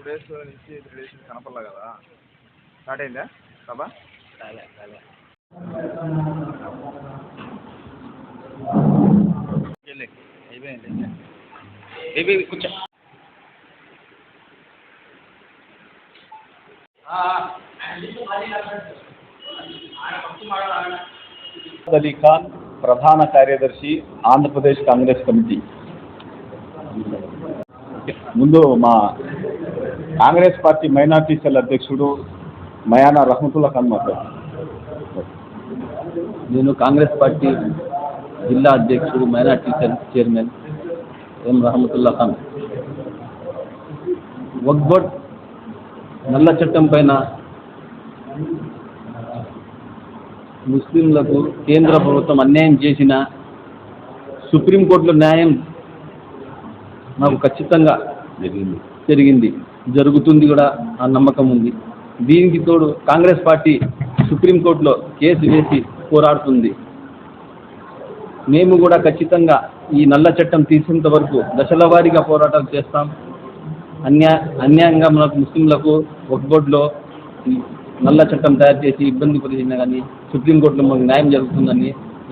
Two days నుంచి three days నుంచి కనపడలే కదా? స్టార్ట్ అయిందా? సభ? కాలే కాలే అయిపోయింది కూర్చో. అలీ ఖాన్ ప్రధాన కార్యదర్శి ఆంధ్రప్రదేశ్ కాంగ్రెస్ కమిటీ. ముందు మా కాంగ్రెస్ పార్టీ మైనార్టీ సెల్ అధ్యక్షుడు మయానా రహమతుల్లా ఖాన్ మాట్లాడు నేను కాంగ్రెస్ పార్టీ జిల్లా అధ్యక్షుడు minority cell chairman M Rahamatulla Khan. Waqf Board నల్ల చట్టం పైన ముస్లింలకు కేంద్ర ప్రభుత్వం అన్యాయం చేసిన సుప్రీంకోర్టులో న్యాయం నాకు ఖచ్చితంగా జరిగింది. జరిగింది. జరుగుతుంది కూడా ఆ నమ్మకం ఉంది. దీనికి తోడు కాంగ్రెస్ పార్టీ సుప్రీంకోర్టులో కేసు వేసి పోరాడుతుంది. మేము కూడా ఖచ్చితంగా ఈ నల్ల చట్టం తీసేంత వరకు దశల వారీగా పోరాటాలు చేస్తాం. అన్యా అన్యాయంగా మనకు ముస్లింలకు ఒక బోర్డులో నల్ల చట్టం తయారు చేసి ఇబ్బంది పరిచినా కానీ సుప్రీంకోర్టులో మాకు న్యాయం జరుగుతుందని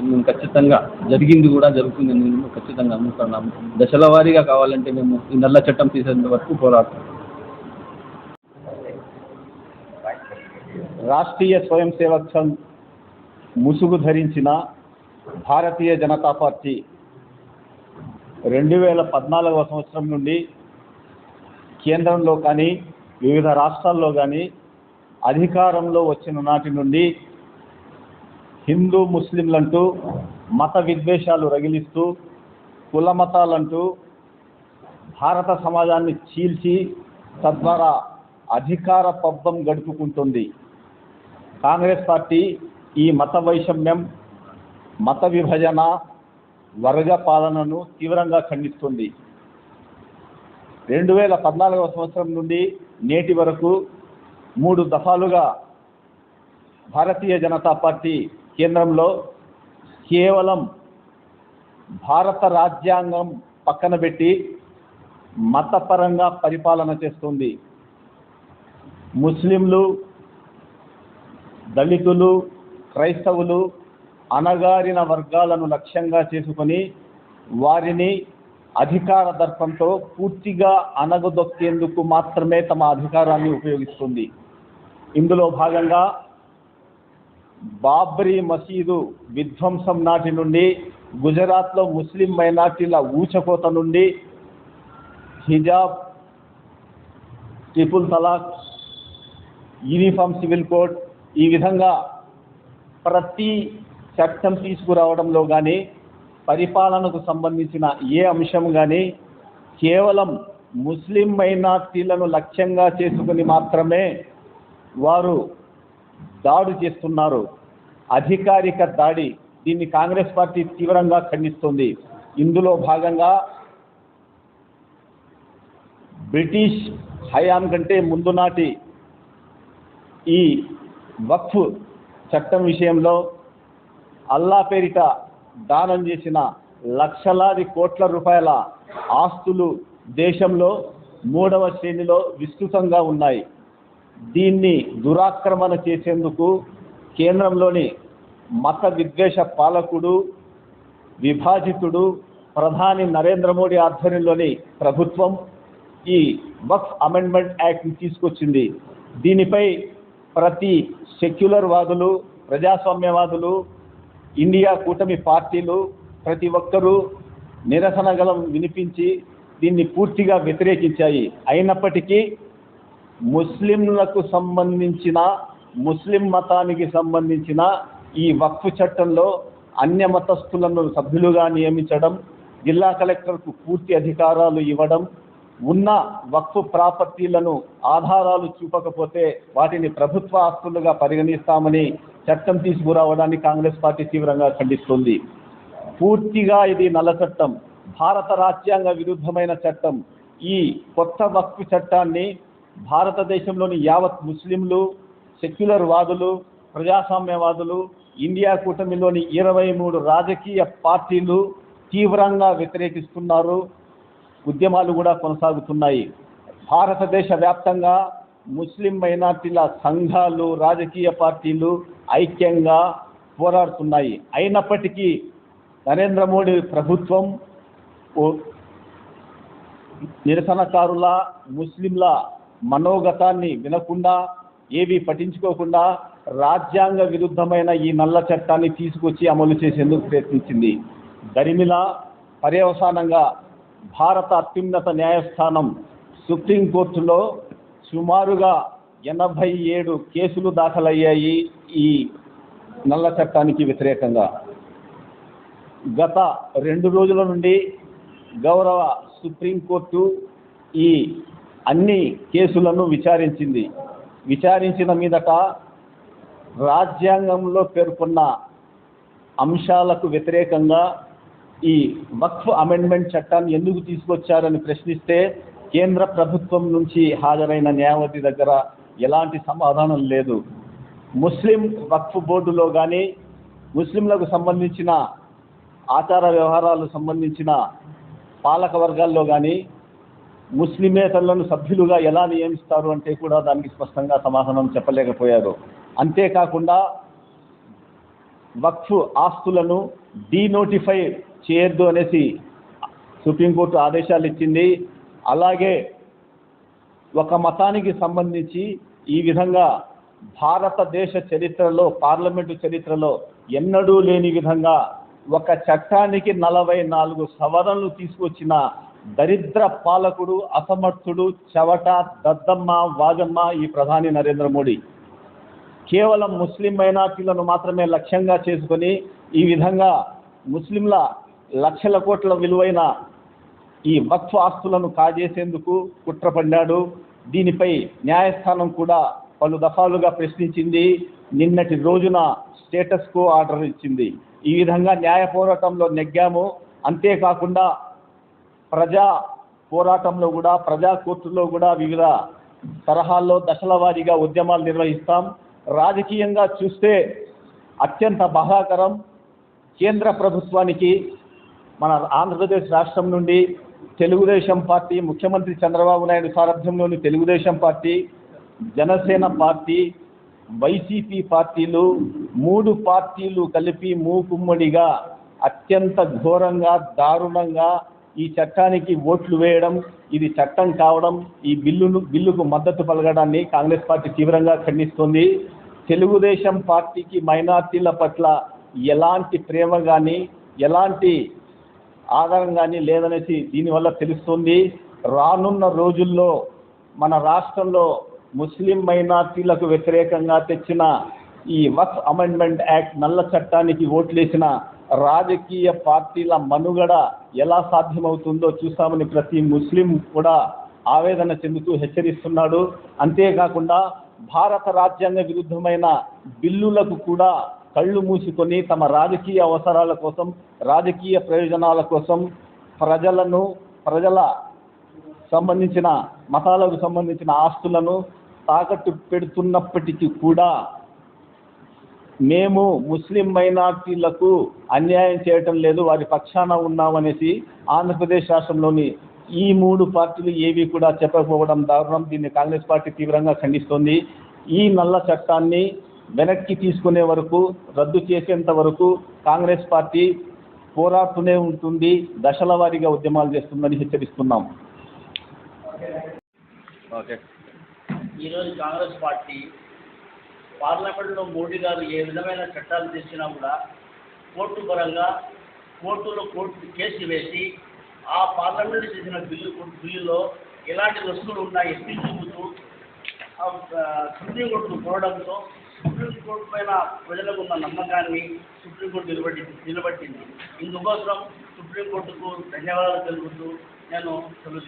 మేము ఖచ్చితంగా జరిగింది కూడా జరుగుతుందని మేము ఖచ్చితంగా నమ్ముతున్నాము దశల వారీగా కావాలంటే మేము ఈ నల్ల చట్టం తీసేంత వరకు పోరాడతాం. రాష్ట్రీయ స్వయం సేవక్ సంఘ్ ముసుగు ధరించిన భారతీయ జనతా పార్టీ రెండు వేల పద్నాలుగవ సంవత్సరం నుండి కేంద్రంలో కానీ వివిధ రాష్ట్రాల్లో కానీ అధికారంలో వచ్చిన నాటి నుండి హిందూ ముస్లింలంటూ మత విద్వేషాలు రగిలిస్తూ కుల మతాలంటూ భారత సమాజాన్ని చీల్చి తద్వారా అధికార పబ్బం గడుపుకుంటుంది. కాంగ్రెస్ పార్టీ ఈ మత వైషమ్యం మత విభజన వర్గ పాలనను తీవ్రంగా ఖండిస్తుంది. రెండు వేల పద్నాలుగవ సంవత్సరం నుండి నేటి వరకు మూడు దఫాలుగా భారతీయ జనతా పార్టీ కేంద్రంలో కేవలం భారత రాజ్యాంగం పక్కన పెట్టి మతపరంగా పరిపాలన చేస్తుంది. ముస్లింలు దళితులు క్రైస్తవులు అణగారిన వర్గాలను లక్ష్యంగా చేసుకొని వారిని అధికార దర్పంతో పూర్తిగా అణగదొక్కేందుకు మాత్రమే తమ అధికారాన్ని ఉపయోగిస్తుంది. ఇందులో భాగంగా బాబ్రీ మసీదు విధ్వంసం నాటి నుండి గుజరాత్లో ముస్లిం మైనార్టీల ఊచకోత నుండి హిజాబ్ triple talaq uniform civil code ఈ విధంగా ప్రతి చట్టం తీసుకురావడంలో కానీ పరిపాలనకు సంబంధించిన ఏ అంశం కానీ కేవలం ముస్లిం మైనార్టీలను లక్ష్యంగా చేసుకుని మాత్రమే వారు దాడి చేస్తున్నారు. అధికారిక దాడి దీన్ని కాంగ్రెస్ పార్టీ తీవ్రంగా ఖండిస్తుంది. ఇందులో భాగంగా బ్రిటిష్ హయాం కంటే ముందు నాటి ఈ వక్ఫ్ చట్టం విషయంలో అల్లా పేరిట దానం చేసిన లక్షలాది కోట్ల రూపాయల ఆస్తులు దేశంలో మూడవ శ్రేణిలో విస్తృతంగా ఉన్నాయి. దీన్ని దురాక్రమణ చేసేందుకు కేంద్రంలోని మత విద్వేష పాలకుడు విభాజితుడు ప్రధాని నరేంద్ర మోడీ ఆధ్వర్యంలోని ప్రభుత్వం ఈ వక్ఫ్ అమెండ్మెంట్ యాక్ట్ని తీసుకొచ్చింది. దీనిపై ప్రతి సెక్యులర్ వాదులు ప్రజాస్వామ్యవాదులు ఇండియా కూటమి పార్టీలు ప్రతి ఒక్కరూ నిరసన గలం వినిపించి దీన్ని పూర్తిగా వ్యతిరేకించాయి. అయినప్పటికీ ముస్లింలకు సంబంధించిన ముస్లిం మతానికి సంబంధించిన ఈ వక్ఫ్ చట్టంలో అన్య మతస్థులను సభ్యులుగా నియమించడం జిల్లా కలెక్టర్కు పూర్తి అధికారాలు ఇవ్వడం ఉన్న వక్ఫ్ ప్రాపర్టీలను ఆధారాలు చూపకపోతే వాటిని ప్రభుత్వ ఆస్తులుగా పరిగణిస్తామని చట్టం తీసుకురావడాన్ని కాంగ్రెస్ పార్టీ తీవ్రంగా ఖండిస్తుంది. పూర్తిగా ఇది నల్ల చట్టం. భారత రాజ్యాంగ విరుద్ధమైన చట్టం. ఈ కొత్త వక్ఫ్ చట్టాన్ని భారతదేశంలోని యావత్ ముస్లింలు సెక్యులర్ వాదులు ప్రజాస్వామ్యవాదులు ఇండియా కూటమిలోని ఇరవై మూడు రాజకీయ పార్టీలు తీవ్రంగా వ్యతిరేకిస్తున్నారు. ఉద్యమాలు కూడా కొనసాగుతున్నాయి. భారతదేశ వ్యాప్తంగా ముస్లిం మైనార్టీల సంఘాలు రాజకీయ పార్టీలు ఐక్యంగా పోరాడుతున్నాయి. అయినప్పటికీ నరేంద్ర మోడీ ప్రభుత్వం ఓ- నిరసనకారుల ముస్లింల మనోగతాన్ని వినకుండా ఏవి పట్టించుకోకుండా రాజ్యాంగ విరుద్ధమైన ఈ నల్ల చట్టాన్ని తీసుకొచ్చి అమలు చేసేందుకు ప్రయత్నించింది. దరిమిలా పర్యవసానంగా భారత అత్యున్నత న్యాయస్థానం సుప్రీంకోర్టులో సుమారుగా ఎనభై ఏడు కేసులు దాఖలయ్యాయి ఈ నల్ల చట్టానికి వ్యతిరేకంగా. గత రెండు రోజుల నుండి గౌరవ సుప్రీంకోర్టు ఈ అన్ని కేసులను విచారించింది. విచారించిన మీదట రాజ్యాంగంలో పేర్కొన్న అంశాలకు వ్యతిరేకంగా ఈ వక్ఫ్ అమెండ్మెంట్ చట్టాన్ని ఎందుకు తీసుకొచ్చారని ప్రశ్నిస్తే కేంద్ర ప్రభుత్వం నుంచి హాజరైన న్యాయవతి దగ్గర ఎలాంటి సమాధానం లేదు. ముస్లిం వక్ఫ్ బోర్డులో కానీ ముస్లింలకు సంబంధించిన ఆచార వ్యవహారాలకు సంబంధించిన పాలక వర్గాల్లో కానీ ముస్లిమేతలను సభ్యులుగా ఎలా నియమిస్తారు అంటే కూడా దానికి స్పష్టంగా సమాధానం చెప్పలేకపోయారు. అంతేకాకుండా వక్ఫ్ ఆస్తులను డీనోటిఫై చేయొద్దు అనేసి సుప్రీంకోర్టు ఆదేశాలు ఇచ్చింది. అలాగే ఒక మతానికి సంబంధించి ఈ విధంగా భారతదేశ చరిత్రలో పార్లమెంటు చరిత్రలో ఎన్నడూ లేని విధంగా ఒక చట్టానికి నలభై నాలుగు సవరణలు తీసుకొచ్చిన దరిద్ర పాలకుడు అసమర్థుడు చవట దద్దమ్మ వాజమ్మ ఈ ప్రధాని నరేంద్ర మోడీ. కేవలం ముస్లిం మైనార్టీలను మాత్రమే లక్ష్యంగా చేసుకొని ఈ విధంగా ముస్లింల లక్షల కోట్ల విలువైన ఈ వక్ఫ్ ఆస్తులను కాజేసేందుకు కుట్ర పన్నాడు దీనిపై న్యాయస్థానం కూడా పలు దఫాలుగా ప్రశ్నించింది. నిన్నటి రోజున స్టేటస్ కో ఆర్డర్ ఇచ్చింది. ఈ విధంగా న్యాయ పోరాటంలో నెగ్గాము. అంతేకాకుండా ప్రజా పోరాటంలో కూడా ప్రజా కోర్టులో కూడా వివిధ తరహాల్లో దశల వారీగా ఉద్యమాలు నిర్వహిస్తాం. రాజకీయంగా చూస్తే అత్యంత బాధాకరం. కేంద్ర ప్రభుత్వానికి మన ఆంధ్రప్రదేశ్ రాష్ట్రం నుండి తెలుగుదేశం పార్టీ ముఖ్యమంత్రి Chandrababu Naidu సారథ్యంలోని Telugu Desam party Janasena party YCP పార్టీలు మూడు పార్టీలు కలిపి మూకుమ్మడిగా అత్యంత ఘోరంగా దారుణంగా ఈ చట్టానికి ఓట్లు వేయడం ఇది చట్టం కావడం ఈ బిల్లును బిల్లుకు మద్దతు పలకడాన్ని కాంగ్రెస్ పార్టీ తీవ్రంగా ఖండిస్తుంది. తెలుగుదేశం పార్టీకి మైనార్టీల పట్ల ఎలాంటి ప్రేమ కానీ ఎలాంటి ఆధారం కానీ లేదనేసి దీనివల్ల తెలుస్తుంది. రానున్న రోజుల్లో మన రాష్ట్రంలో ముస్లిం మైనార్టీలకు వ్యతిరేకంగా తెచ్చిన ఈ వక్ఫ్ అమెండ్మెంట్ యాక్ట్ నల్ల చట్టానికి ఓట్లేసిన రాజకీయ పార్టీల మనుగడ ఎలా సాధ్యమవుతుందో చూస్తామని ప్రతి ముస్లిం కూడా ఆవేదన చెందుతూ హెచ్చరిస్తున్నాడు. అంతేకాకుండా భారత రాజ్యాంగ విరుద్ధమైన బిల్లులకు కూడా కళ్ళు మూసుకొని తమ రాజకీయ అవసరాల కోసం రాజకీయ ప్రయోజనాల కోసం ప్రజలను ప్రజల సంబంధించిన మతాలకు సంబంధించిన ఆస్తులను తాకట్టు పెడుతున్నప్పటికీ కూడా మేము ముస్లిం మైనార్టీలకు అన్యాయం చేయటం లేదు వారి పక్షాన ఉన్నామనేసి ఆంధ్రప్రదేశ్ రాష్ట్రంలోని ఈ మూడు పార్టీలు ఏవి కూడా చెప్పకపోవడం దారుణం. దీన్ని కాంగ్రెస్ పార్టీ తీవ్రంగా ఖండిస్తోంది. ఈ నల్ల చట్టాన్ని వెనక్కి తీసుకునే వరకు రద్దు చేసేంత వరకు కాంగ్రెస్ పార్టీ పోరాడుతూనే ఉంటుంది దశల వారీగా ఉద్యమాలు చేస్తుందని హెచ్చరిస్తున్నాం. ఓకే. ఈరోజు కాంగ్రెస్ పార్టీ పార్లమెంట్లో మోడీ గారు ఏ విధమైన చట్టాలు తెచ్చినా కూడా కోర్టు పరంగా కోర్టులో కోర్టు కేసు వేసి ఆ పార్లమెంట్ చేసిన బిల్లు బిల్లులో ఎలాంటి వస్తువులు ఉన్నాయి ఎత్తి చూపుతూ సుప్రీంకోర్టును కోరడంతో సుప్రీంకోర్టు పైన ప్రజలకు ఉన్న నమ్మకాన్ని సుప్రీంకోర్టు నిలబడి నిలబట్టింది. ఇందుకోసం సుప్రీంకోర్టుకు ధన్యవాదాలు తెలుపుతూ నేను సెలవు